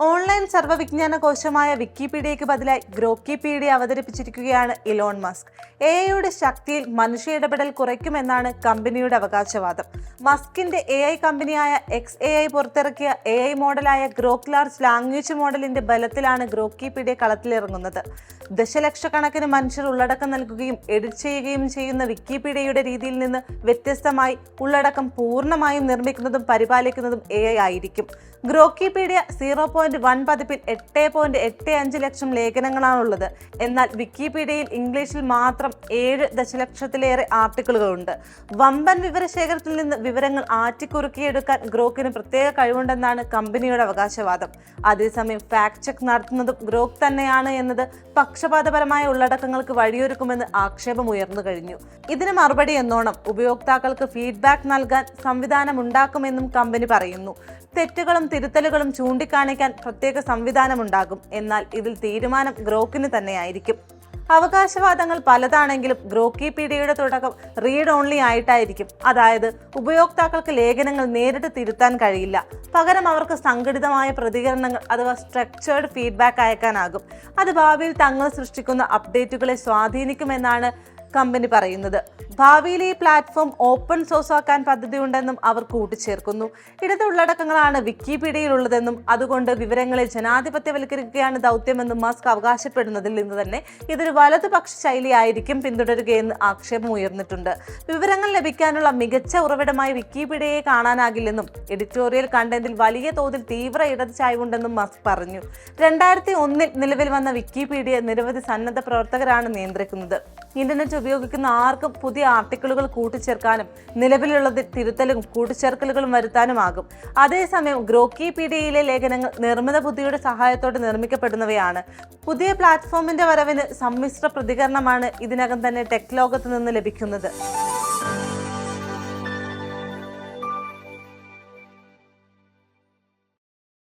Online സർവവിജ്ഞാന കോശമായ വിക്കിപീഡിയയ്ക്ക് ബദലായി ഗ്രോക്കിപീഡിയ അവതരിപ്പിച്ചിരിക്കുകയാണ് ഇലോൺ മസ്ക്. എ ഐയുടെ ശക്തിയിൽ മനുഷ്യ ഇടപെടൽ കുറയ്ക്കുമെന്നാണ് കമ്പനിയുടെ അവകാശവാദം. മസ്കിന്റെ എ ഐ കമ്പനിയായ എക്സ് എ ഐ പുറത്തിറക്കിയ എ ഐ മോഡലായ ഗ്രോക്ക് ലാർജ് ലാംഗ്വേജ് മോഡലിന്റെ ബലത്തിലാണ് ഗ്രോക്കിപീഡിയ കളത്തിലിറങ്ങുന്നത്. ദശലക്ഷക്കണക്കിന് മനുഷ്യർ ഉള്ളടക്കം നൽകുകയും എഡിറ്റ് ചെയ്യുകയും ചെയ്യുന്ന വിക്കിപീഡിയയുടെ രീതിയിൽ നിന്ന് വ്യത്യസ്തമായി ഉള്ളടക്കം പൂർണമായും നിർമ്മിക്കുന്നതും പരിപാലിക്കുന്നതും എ ഐ ആയിരിക്കും. ഗ്രോക്കിപീഡിയ സീറോ പോയിന്റ് വൺ പതിപ്പിൽ എട്ട് പോയിന്റ് എട്ട് അഞ്ച് ലക്ഷം ലേഖനങ്ങളാണുള്ളത്. എന്നാൽ വിക്കിപീഡിയയിൽ ഇംഗ്ലീഷിൽ മാത്രം ഏഴ് ദശലക്ഷത്തിലേറെ ആർട്ടിക്കിളുകളുണ്ട്. വമ്പൻ വിവരശേഖരത്തിൽ നിന്ന് വിവരങ്ങൾ ആറ്റിക്കുറുക്കിയെടുക്കാൻ ഗ്രോക്കിന് പ്രത്യേക കഴിവുണ്ടെന്നാണ് കമ്പനിയുടെ അവകാശവാദം. അതേസമയം ഫാക്ട് ചെക്ക് നടത്തുന്നതും ഗ്രോക്ക് തന്നെയാണ് എന്നത് പക്ഷപാതപരമായ ഉള്ളടക്കങ്ങൾക്ക് വഴിയൊരുക്കുമെന്ന് ആക്ഷേപം ഉയർന്നു കഴിഞ്ഞു. ഇതിന് മറുപടി എന്നോണം ഉപയോക്താക്കൾക്ക് ഫീഡ്ബാക്ക് നൽകാൻ സംവിധാനം ഉണ്ടാക്കുമെന്നും കമ്പനി പറയുന്നു. തെറ്റുകളും തിരുത്തലുകളും ചൂണ്ടിക്കാണിക്കാൻ പ്രത്യേക സംവിധാനമുണ്ടാകും. എന്നാൽ ഇതിൽ തീരുമാനം ഗ്രോക്കിന് തന്നെയായിരിക്കും. അവകാശവാദങ്ങൾ പലതാണെങ്കിലും ഗ്രോക്കി ഗ്രോക്കിപീഡിയയുടെ തുടക്കം റീഡ് ഓൺലി ആയിട്ടായിരിക്കും. അതായത് ഉപയോക്താക്കൾക്ക് ലേഖനങ്ങൾ നേരിട്ട് തിരുത്താൻ കഴിയില്ല. പകരം അവർക്ക് സംഘടിതമായ പ്രതികരണങ്ങൾ അഥവാ സ്ട്രക്ചേർഡ് ഫീഡ്ബാക്ക് അയക്കാനാകും. അത് ഭാവിയിൽ തങ്ങൾ സൃഷ്ടിക്കുന്ന അപ്ഡേറ്റുകളെ സ്വാധീനിക്കുമെന്നാണ് കമ്പനി പറയുന്നത്. ഭാവിയിൽ ഈ പ്ലാറ്റ്ഫോം ഓപ്പൺ സോഴ്സ് ആക്കാൻ പദ്ധതിയുണ്ടെന്നും അവർ കൂട്ടിച്ചേർക്കുന്നു. ഇടത് ഉള്ളടക്കങ്ങളാണ് വിക്കിപീഡിയയിലുള്ളതെന്നും അതുകൊണ്ട് വിവരങ്ങളെ ജനാധിപത്യവൽക്കരിക്കുകയാണ് ദൗത്യമെന്നും മസ്ക് അവകാശപ്പെടുന്നതിൽ നിന്ന് തന്നെ ഇതൊരു വലതുപക്ഷ ശൈലിയായിരിക്കും പിന്തുടരുകയെന്ന് ആക്ഷേപം ഉയർന്നിട്ടുണ്ട്. വിവരങ്ങൾ ലഭിക്കാനുള്ള മികച്ച ഉറവിടമായി വിക്കിപീഡിയയെ കാണാനാകില്ലെന്നും എഡിറ്റോറിയൽ കണ്ടന്റിൽ വലിയ തോതിൽ തീവ്ര ഇടത് ചായവുണ്ടെന്നും മസ്ക് പറഞ്ഞു. രണ്ടായിരത്തി ഒന്നിൽ നിലവിൽ വന്ന വിക്കിപീഡിയ നിരവധി സന്നദ്ധ പ്രവർത്തകരാണ് നിയന്ത്രിക്കുന്നത്. ഇന്റർനെറ്റ് ഉപയോഗിക്കുന്ന ആർക്കും പുതിയ ആർട്ടിക്കിളുകൾ കൂട്ടിച്ചേർക്കാനും നിലവിലുള്ളത് തിരുത്തലും കൂട്ടിച്ചേർക്കലുകളും വരുത്താനുമാകും. അതേസമയം ഗ്രോക്കി ഗ്രോക്കിപീഡിയയിലെ ലേഖനങ്ങൾ നിർമ്മിത ബുദ്ധിയുടെ സഹായത്തോടെ നിർമ്മിക്കപ്പെടുന്നവയാണ്. പുതിയ പ്ലാറ്റ്ഫോമിന്റെ വരവിന് സമ്മിശ്ര പ്രതികരണമാണ് ഇതിനകം തന്നെ ടെക് ലോകത്ത് നിന്ന് ലഭിക്കുന്നത്.